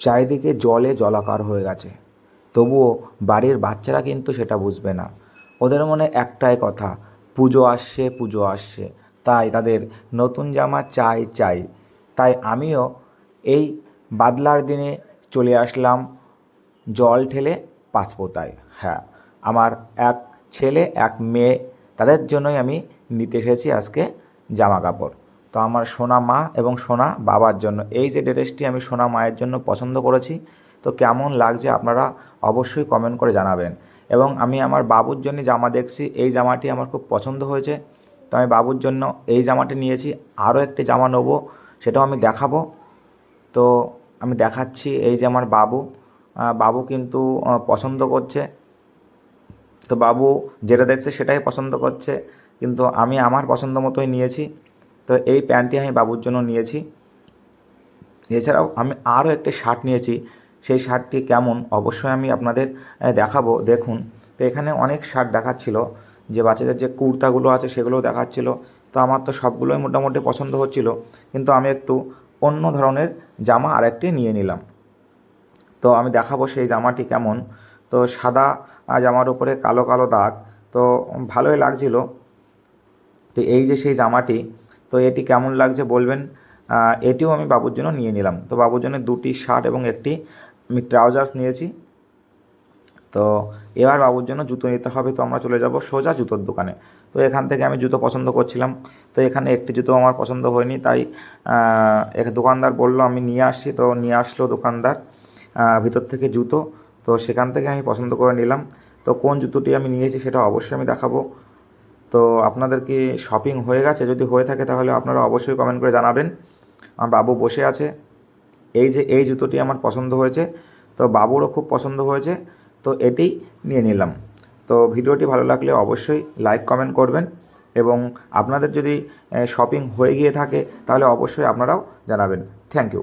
চারিদিকে জলে জলাকার হয়ে গেছে। তবুও বাড়ির বাচ্চারা কিন্তু সেটা বুঝবে না। ওদের মনে একটাই কথা, পুজো আসছে পুজো আসছে। তাই তাদের নতুন জামা চাই চাই। তাই আমিও এই বাদলার দিনে চলে আসলাম জল ঠেলে পাঁচপোতায়। হ্যাঁ আমার এক ছেলে, এক মেয়ে, তাদের জন্যই আমি নিতে এসেছি আজকে জামা কাপড় তো আমার সোনা মা এবং সোনা বাবার জন্য। এই যে ড্রেসটি আমি সোনা মায়ের জন্য পছন্দ করেছি, তো কেমন লাগছে আপনারা অবশ্যই কমেন্ট করে জানাবেন। এবং আমি আমার বাবুর জন্য জামা দেখছি, এই জামাটি আমার খুব পছন্দ হয়েছে। তো আমি বাবুর জন্য এই জামাটি নিয়েছি, আরও একটি জামা নেব, সেটাও আমি দেখাবো। তো আমি দেখাচ্ছি এই যে আমার বাবু। বাবু কিন্তু পছন্দ করছে। তো বাবু যেটা দেখছে সেটাই পছন্দ করছে। কিন্তু আমি আমার পছন্দ মতোই নিয়েছি। তো এই প্যান্টটি আমি বাবুর জন্য নিয়েছি। এছাড়াও আমি আরও একটি শার্ট নিয়েছি। সেই শার্টটি কেমন? অবশ্যই আমি আপনাদের দেখাবো। দেখুন, তো এখানে অনেক শার্ট দেখাচ্ছিল। যে বাচ্চাদের যে কুর্তাগুলো আছে সেগুলোও দেখাচ্ছিল। তো আমার তো সবগুলোই মোটামুটি পছন্দ হচ্ছিল। কিন্তু আমি একটু অন্য ধরনের জামা আরেকটি নিয়ে নিলাম। তো আমি দেখাবো সেই জামাটি কেমন। তো সাদা জামার উপরে কালো কালো দাগ। তো ভালোই লাগছিল। তো এই যে সেই জামাটি তো এটি কেমন লাগছে বলবেন। এটিও আমি বাবুর জন্য নিয়ে নিলাম। তো বাবুর জন্য দুটি শার্ট এবং একটি আমি ট্রাউজার্স নিয়েছি। তো এবার বাবুর জন্য জুতো নিতে হবে। তো আমরা চলে যাব সোজা জুতোর দোকানে। তো এখান থেকে আমি জুতো পছন্দ করছিলাম। তো এখানে একটি জুতো আমার পছন্দ হয়নি, তাই এক দোকানদার বলল, আমি নিয়ে আসছি। তো নিয়ে আসলো দোকানদার ভিতর থেকে জুতো। তো সেখান থেকে আমি পছন্দ করে নিলাম। তো কোন জুতোটি আমি নিয়েছি সেটা অবশ্যই আমি দেখাবো। তো আপনাদের কি শপিং হয়ে গেছে? যদি হয়ে থাকে তাহলে আপনারা অবশ্যই কমেন্ট করে জানাবেন। আমার বাবু বসে আছে। এই যে, এই জুতোটি আমার পছন্দ হয়েছে। তো বাবুরও খুব পছন্দ হয়েছে। তো এটি নিয়ে নিলাম। তো ভিডিওটি ভালো লাগলে অবশ্যই লাইক কমেন্ট করবেন এবং আপনাদের যদি শপিং হয়ে গিয়ে থাকে তাহলে অবশ্যই আপনারাও জানাবেন। Thank you